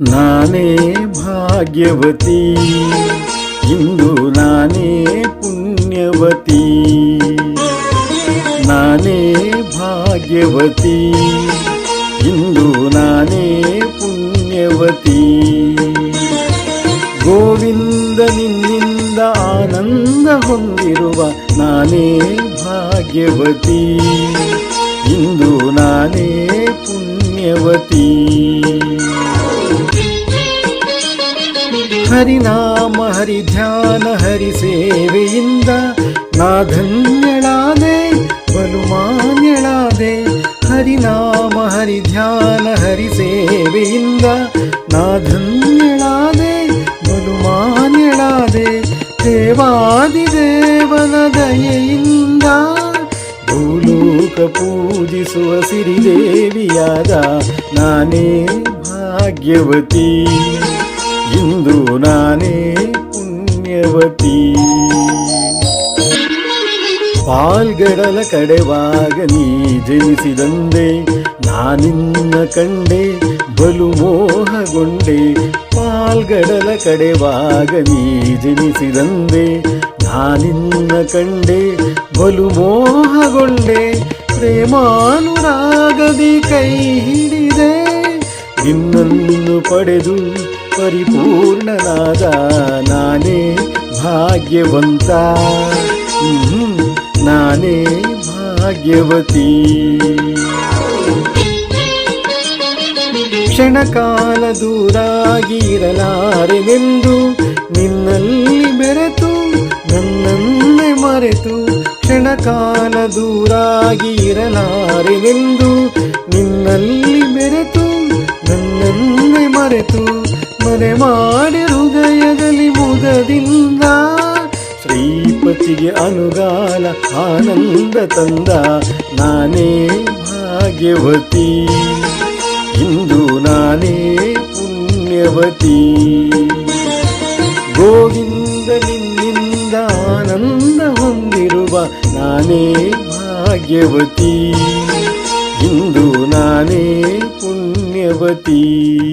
ನಾನೇ ಭಾಗ್ಯವತಿ. ಇಂದು ನಾನೇ ಪುಣ್ಯವತಿ. ನಾನೇ ಭಾಗ್ಯವತಿ. ಇಂದು ನಾನೇ ಪುಣ್ಯವತಿ. ಗೋವಿಂದ ನಿನ್ನಿಂದ ಆನಂದ ಹೊಂದಿರುವ ನಾನೇ ಭಾಗ್ಯವತಿ. ಇಂದು ನಾನೇ ಪುಣ್ಯವತಿ. ಹರಿನಾಮ ಹರಿ ಧ್ಯಾನ ಹರಿ ಸೇವೆಯಿಂದ ನಾ ಧನ್ಯಳಾದೆ ಬಲು ಮಾನ್ಯಳಾದೆ ಹರಿನಾಮ ಹರಿ ಧ್ಯಾನ ಹರಿ ಸೇವೆಯಿಂದ ನಾ ಧನ್ಯಳಾದೆ ಬಲು ಮಾನ್ಯಳಾದೆ ದೇವಾದಿ ದೇವನ ದಯೆಯಿಂದ ಭೂಲೋಕ ಪೂಜಿಸುವ ಸಿರಿದೇವಿಯಾದ ನಾನೇ ಭಾಗ್ಯವತಿ ಇಂದು ನಾನೇ ಪುಣ್ಯವತಿ. ಪಾಲ್ಗಡಲ ಕಡೆವಾಗ ನೀ ಜನಿಸಿದಂದೆ, ನಾನಿನ್ನ ಕಂಡೆ ಬಲು ಮೋಹಗೊಂಡೆ. ಪಾಲ್ಗಡಲ ಕಡೆವಾಗ ನೀ ಜನಿಸಿದಂದೆ, ನಾನಿನ್ನ ಕಂಡೆ ಬಲು ಮೋಹಗೊಂಡೆ. ಪ್ರೇಮಾನುರಾಗದಿ ಕೈ ಹಿಡಿದೆ, ನಿನ್ನನ್ನು ಪಡೆದು ಪರಿಪೂರ್ಣನಾದ ನಾನೇ ಭಾಗ್ಯವಂತ. ನಾನೇ ಭಾಗ್ಯವತಿ. ಕ್ಷಣಕಾಲ ದೂರಾಗಿ ಇರಲಾರೆನೆಂದು ನಿನ್ನಲ್ಲಿ ಬೆರೆತು ನನ್ನನ್ನೇ ಮರೆತು ಕ್ಷಣಕಾಲ ದೂರಾಗಿ ಇರಲಾರೆನೆಂದು ನಿನ್ನಲ್ಲಿ ಬೆರೆತು ನನ್ನನ್ನೇ ಮರೆತು ಮನೆ ಮಾಡಿ ಹೃದಯದಲ್ಲಿ ಮುದದಿಂದ. ಶ್ರೀಪತಿಗೆ ಅನುಗಾಲ ಆನಂದ ತಂದ ನಾನೇ ಭಾಗ್ಯವತಿ. ಇಂದು ನಾನೇ ಪುಣ್ಯವತಿ. ಗೋವಿಂದ ನಿನ್ನಿಂದ ಆನಂದ ಹೊಂದಿರುವ ನಾನೇ ಭಾಗ್ಯವತಿ. ಇಂದು ನಾನೇ ಪುಣ್ಯವತಿ.